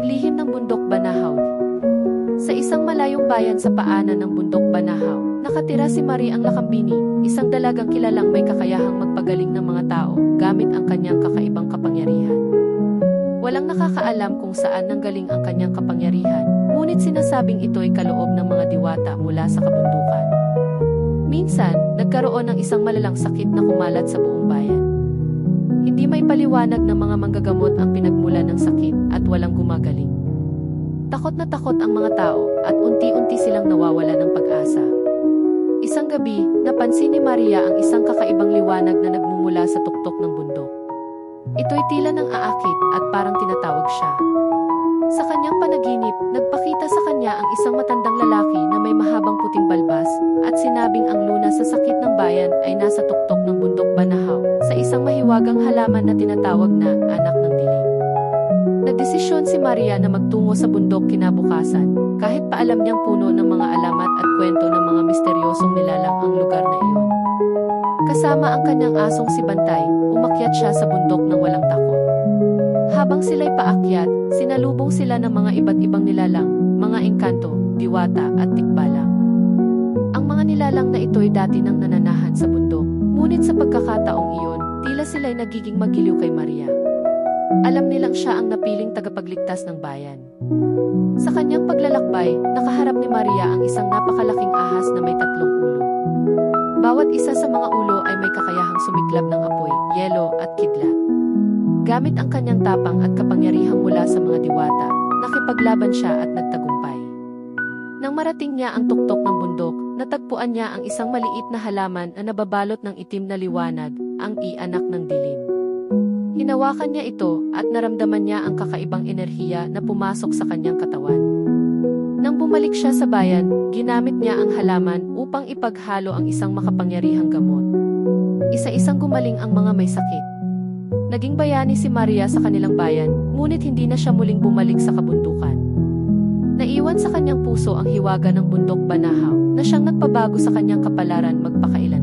Ang lihim ng bundok Banahaw Sa isang malayong bayan sa paanan ng bundok Banahaw, nakatira si Marie ang Lakambini, isang dalagang kilalang may kakayahang magpagaling ng mga tao gamit ang kanyang kakaibang kapangyarihan. Walang nakakaalam kung saan nanggaling ang kanyang kapangyarihan, ngunit sinasabing ito'y kaloob ng mga diwata mula sa kabundukan. Minsan, nagkaroon ng isang malalang sakit na kumalat sa buong bayan. Hindi may paliwanag ng mga manggagamot ang pinagmula ng sakit at walang gumagaling. Takot na takot ang mga tao at unti-unti silang nawawala ng pag-asa. Isang gabi, napansin ni Maria ang isang kakaibang liwanag na nagmumula sa tuktok ng bundok. Ito'y tila ng aakit at parang tinatawag siya. Sa kanyang panaginip, nagpakita sa kanya ang isang matandang lalaki na may mahabang puting balbas at sinabing ang luna sa sakit ng bayan ay nasa tuktok ng bundok isang mahiwagang halaman na tinatawag na anak ng dilim. Nagdesisyon si Maria na magtungo sa bundok kinabukasan kahit paalam niyang puno ng mga alamat at kwento ng mga misteryosong nilalang ang lugar na iyon. Kasama ang kanyang asong si Bantay, umakyat siya sa bundok ng walang takot. Habang sila'y paakyat, sinalubong sila ng mga iba't ibang nilalang, mga engkanto, diwata at tikbalang. Ang mga nilalang na ito'y dati nang nananahan sa bundok, ngunit sa pagkakataong iyon, tila sila'y nagiging magiliw kay Maria. Alam nilang siya ang napiling tagapagligtas ng bayan. Sa kanyang paglalakbay, nakaharap ni Maria ang isang napakalaking ahas na may tatlong ulo. Bawat isa sa mga ulo ay may kakayahang sumiklab ng apoy, yelo at kidlat. Gamit ang kanyang tapang at kapangyarihang mula sa mga diwata, nakipaglaban siya at nagtagumpay. Nang marating niya ang tuktok ng bundok, natagpuan niya ang isang maliit na halaman na nababalot ng itim na liwanag, ang i-anak ng dilim. Hinawakan niya ito at naramdaman niya ang kakaibang enerhiya na pumasok sa kanyang katawan. Nang bumalik siya sa bayan, ginamit niya ang halaman upang ipaghalo ang isang makapangyarihang gamot. Isa-isang gumaling ang mga may sakit. Naging bayani si Maria sa kanilang bayan, ngunit hindi na siya muling bumalik sa kabundukan. Naiwan sa kanyang puso ang hiwaga ng bundok Banahaw na siyang nagpabago sa kanyang kapalaran magpakailan.